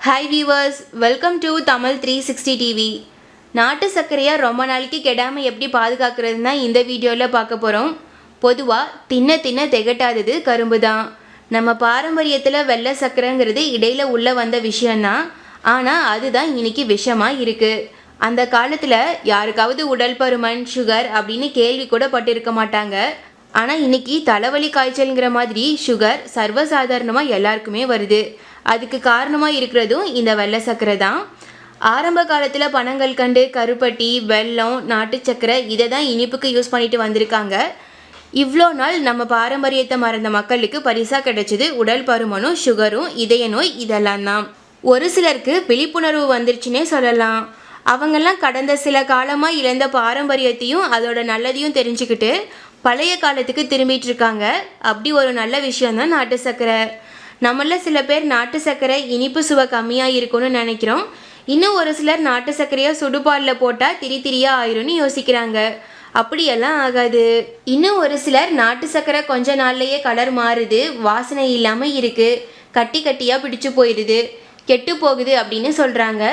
Hi viewers welcome to Tamil three sixty TV நாட்டு சர்க்கரையாக ரொம்ப நாளைக்கு கெடாமல் எப்படி பாதுகாக்கிறதுனா இந்த வீடியோவில் பார்க்க போகிறோம் பொதுவாக தின்ன தின்ன திகட்டாதது கரும்பு தான் நம்ம பாரம்பரியத்தில் வெள்ளை சர்க்கரைங்கிறது இடையில் உள்ள வந்த விஷயந்தான் ஆனால் அதுதான் இன்னைக்கு விஷமாக இருக்குது அந்த காலத்தில் யாருக்காவது உடல் பருமன் சுகர் அப்படின்னு கேள்வி கூட பட்டிருக்க மாட்டாங்க. ஆனால் இன்னைக்கு தலைவலி காய்ச்சல்ங்கிற மாதிரி சுகர் சர்வசாதாரணமாக எல்லாருக்குமே வருது. அதுக்கு காரணமாக இருக்கிறதும் இந்த வெள்ளை சர்க்கரை தான். ஆரம்ப காலத்தில் பனங்கள் கண்டு கருப்பட்டி வெல்லம் நாட்டு சக்கரை இதை தான் இனிப்புக்கு யூஸ் பண்ணிட்டு வந்திருக்காங்க. இவ்வளோ நாள் நம்ம பாரம்பரியத்தை மறந்த மக்களுக்கு பரிசாக கிடைச்சது உடல் பருமனும் சுகரும் இதய நோய் இதெல்லாம் தான். ஒரு சிலருக்கு விழிப்புணர்வு வந்துருச்சுன்னே சொல்லலாம். அவங்கெல்லாம் கடந்த சில காலமாக இழந்த பாரம்பரியத்தையும் அதோட நல்லதையும் தெரிஞ்சுக்கிட்டு பழைய காலத்துக்கு திரும்பிட்டு இருக்காங்க. அப்படி ஒரு நல்ல விஷயம் தான் நாட்டு சர்க்கரை நம்மள சில பேர் நாட்டு சர்க்கரை இனிப்பு சுவை கம்மியாக இருக்கும்னு நினைக்கிறோம். இன்னும் ஒரு சிலர் நாட்டு சர்க்கரையாக சுடுபாலில் போட்டால் திரி திரியாக ஆயிரும்னு யோசிக்கிறாங்க. அப்படியெல்லாம் ஆகாது. இன்னும் ஒரு சிலர் நாட்டு சர்க்கரை கொஞ்ச நாள்லையே கலர் மாறுது வாசனை இல்லாமல் இருக்குது கட்டி கட்டியாக பிடிச்சு போயிடுது. கெட்டு போகுது அப்படின்னு சொல்கிறாங்க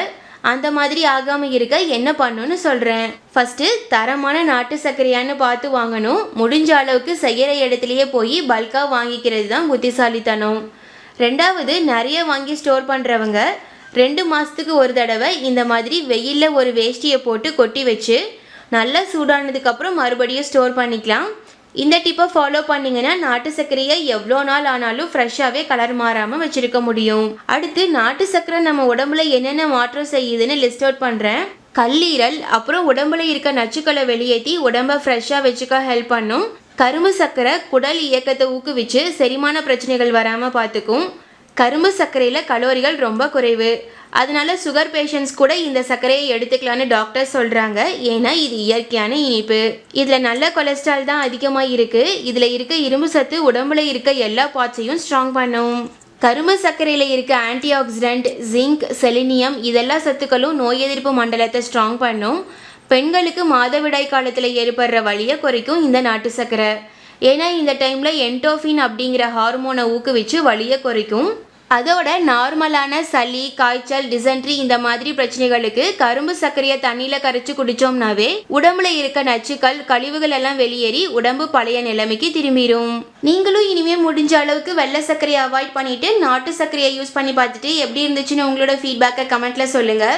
அந்த மாதிரி ஆகாமல் இருக்க என்ன பண்ணணும்னு சொல்கிறேன் ஃபஸ்ட்டு தரமான நாட்டு சர்க்கரையான்னு பார்த்து வாங்கணும். முடிஞ்ச அளவுக்கு செய்கிற இடத்துலையே போய் பல்காக வாங்கிக்கிறது தான் புத்திசாலித்தனம். ரெண்டாவது நிறைய வாங்கி ஸ்டோர் பண்ணுறவங்க ரெண்டு மாதத்துக்கு ஒரு தடவை இந்த மாதிரி வெயிலில் ஒரு வேஷ்டியை போட்டு கொட்டி வச்சு நல்லா சூடானதுக்கப்புறம் மறுபடியும் ஸ்டோர் பண்ணிக்கலாம். இந்த டிப்பை ஃபாலோ பண்ணிங்கன்னா நாட்டு சர்க்கரையை எவ்வளோ நாள் ஆனாலும் ஃப்ரெஷ்ஷாகவே கலர் மாறாமல் வச்சுருக்க முடியும். அடுத்து நாட்டு சர்க்கரை நம்ம உடம்புல என்னென்ன மாற்றம் செய்யுதுன்னு லிஸ்ட் அவுட் பண்ணுறேன் கல்லீரல் அப்புறம் உடம்புல இருக்க நச்சுக்களை வெளியேற்றி உடம்ப ஃப்ரெஷ்ஷாக வச்சுக்க ஹெல்ப் பண்ணும். கரும்பு சர்க்கரை குடல் இயக்கத்தை ஊக்குவிச்சு செரிமான பிரச்சனைகள் வராமல் பார்த்துக்கும் கரும்பு சர்க்கரையில் கலோரிகள் ரொம்ப குறைவு. அதனால சுகர் பேஷண்ட்ஸ் கூட இந்த சர்க்கரையை எடுத்துக்கலான்னு டாக்டர் சொல்கிறாங்க ஏன்னா இது இயற்கையான இனிப்பு. இதில் நல்ல கொலஸ்ட்ரால் தான் அதிகமாக இருக்குது இதில் இருக்க இரும்பு சத்து உடம்புல இருக்க எல்லா பார்ட்ஸையும் ஸ்ட்ராங் பண்ணும். கரும்பு சர்க்கரையில் இருக்க ஆன்டி ஆக்சிடென்ட் ஜிங்க் செலினியம் இதெல்லா சத்துக்களும் நோய் எதிர்ப்பு மண்டலத்தை ஸ்ட்ராங் பண்ணும். பெண்களுக்கு மாதவிடாய் காலத்தில் ஏற்படுற வலியை குறைக்கும் இந்த நாட்டு சர்க்கரை ஏன்னா இந்த டைமில் என்டோஃபின் அப்படிங்கிற ஹார்மோனை ஊக்குவிச்சு வலியை குறைக்கும். அதோட நார்மலான சளி காய்ச்சல் டிசென்ட்ரி இந்த மாதிரி பிரச்சனைகளுக்கு கரும்பு சர்க்கரையை தண்ணியில் கரைச்சி குடிச்சோம்னாவே உடம்புல இருக்க நச்சுக்கள் கழிவுகள் எல்லாம் வெளியேறி உடம்பு பழைய நிலைமைக்கு திரும்பிடும் நீங்களும் இனிமே முடிஞ்ச அளவுக்கு வெள்ளை சர்க்கரையை அவாய்ட் பண்ணிட்டு நாட்டு சர்க்கரையை யூஸ் பண்ணி பார்த்துட்டு எப்படி இருந்துச்சுன்னு உங்களோட ஃபீட்பேக்கை கமெண்ட்ல சொல்லுங்கள்